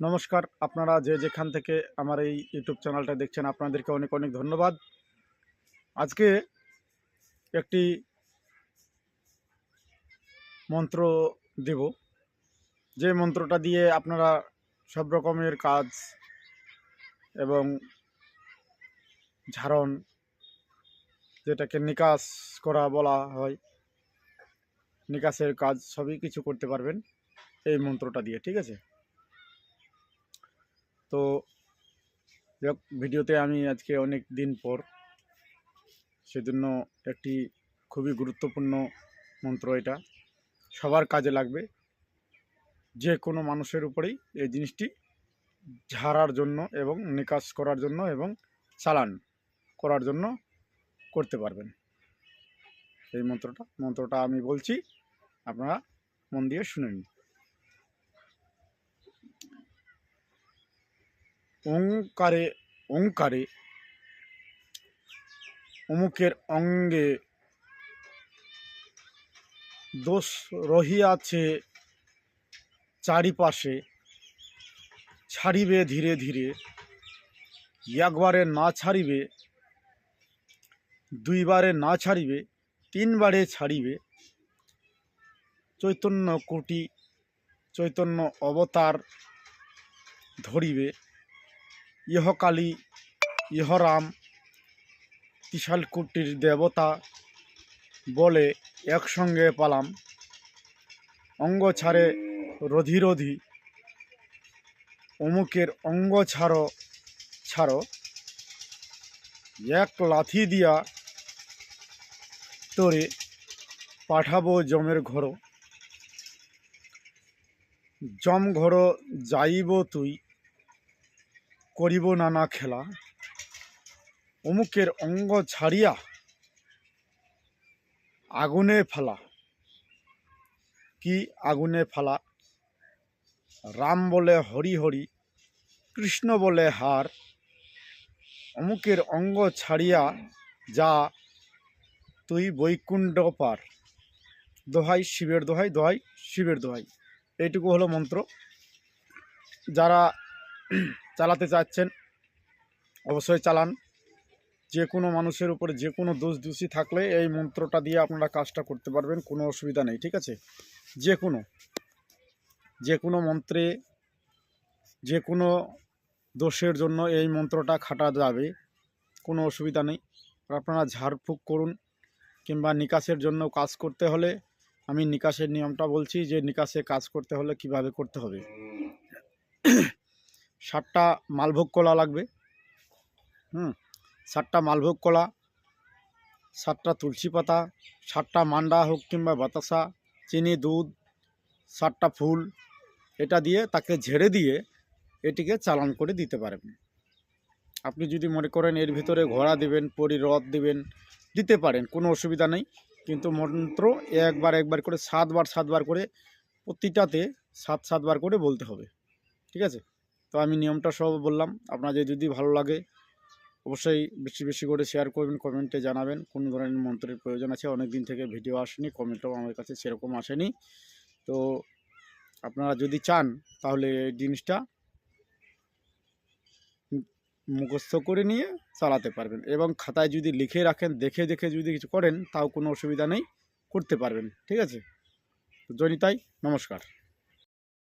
নমস্কার, আপনারা যে যেখান থেকে আমার এই ইউটিউব চ্যানেলটা দেখছেন, আপনাদেরকে অনেক অনেক ধন্যবাদ। আজকে একটি মন্ত্র দেব। যে মন্ত্রটা দিয়ে আপনারা সব রকমের কাজ এবং ঝাড়ন, যেটাকে নিকাশ করা বলা হয়, নিকাশের কাজ সবই কিছু করতে পারবেন এই মন্ত্রটা দিয়ে, ঠিক আছে? তো যাক, ভিডিওতে আমি আজকে অনেক দিন পর সেজন্য একটি খুবই গুরুত্বপূর্ণ মন্ত্র এটা সবার কাজে লাগবে। যে কোনো মানুষের উপরেই এই জিনিসটি ঝাড়ার জন্য এবং নিকাশ করার জন্য এবং চালান করার জন্য করতে পারবেন। এই মন্ত্রটা মন্ত্রটা আমি বলছি, আপনারা মন দিয়ে শুনে নিন। ওঙ্কারে ওঙ্কারে অমুকের অঙ্গে দোষ রহিয়াছে চারিপাশে, ছাড়িবে ধীরে ধীরে, একবারে না ছাড়িবে, দুইবারে না ছাড়িবে, তিনবারে ছাড়িবে। চৈতন্য কোটি, চৈতন্য অবতার ধরিবে। ইহকালী ইহরাম ত্রিশালকুটির দেবতা বলে একসঙ্গে পালাম। অঙ্গ ছাড়ে রধি রধি, অমুকের অঙ্গ ছাড়ো ছাড়ো। এক লাথি দিয়া তোরে পাঠাবো জমের ঘর জম ঘর যাইব তুই করিব নানা খেলা। অমুকের অঙ্গ ছাড়িয়া আগুনে ফেলা। কি আগুনে ফেলা? রাম বলে হরি হরি, কৃষ্ণ বলে হার। অমুকের অঙ্গ ছাড়িয়া যা, তুই বৈকুণ্ঠ পার। দোহাই শিবের দোহাই দোহাই শিবের দোহাই। এইটুকু হলো মন্ত্র। যারা চালাতে চাচ্ছেন, অবশ্যই চালান। যে কোনো মানুষের উপরে যে কোনো দোষ দোষী থাকলে এই মন্ত্রটা দিয়ে আপনারা কাজটা করতে পারবেন, কোনো অসুবিধা নেই, ঠিক আছে? যে কোনো যে কোনো মন্ত্রে, যে কোনো দোষের জন্য এই মন্ত্রটা খাটা যাবে, কোনো অসুবিধা নেই। আপনারা ঝাড়ফুঁক করুন, কিংবা নিকাশের জন্য কাজ করতে হলে, আমি নিকাশের নিয়মটা বলছি যে নিকাশে কাজ করতে হলে কীভাবে করতে হবে। ষাটটা মালভোগ কলা লাগবে। হুম ষাটটা মালভোগ কলা, সাতটা তুলসী পাতা, সাতটা মান্ডা হোক কিংবা বাতাসা, চিনি, দুধ, সাতটা ফুল, এটা দিয়ে তাকে ঝেড়ে দিয়ে এটিকে চালান করে দিতে পারবেন আপনি যদি মনে করেন এর ভিতরে ঘোড়া দিবেন পরিরথ দিবেন, দিতে পারেন, কোনো অসুবিধা নেই। কিন্তু মন্ত্র একবার একবার করে, সাতবার সাতবার করে, প্রতিটাতে সাত সাতবার করে বলতে হবে। ঠিক আছে? তো আমি নিয়মটা সব বললাম। আপনাদের যদি ভালো লাগে, অবশ্যই বেশি বেশি করে শেয়ার করবেন কমেন্টে জানাবেন। কোন ধরনের মন্ত্রের প্রয়োজন আছে? অনেক দিন থেকে ভিডিও আসেনি কমেন্টও আমার কাছে সেরকম আসেনি। তো আপনারা যদি চান, তাহলে এই জিনিসটা মুখস্থ করে নিয়ে চালাতে পারবেন এবং খাতায় যদি লিখে রাখেন, দেখে দেখে যদি কিছু করেন, তাও কোনো অসুবিধা নেই, করতে পারবেন। ঠিক আছে? জনিতাই নমস্কার।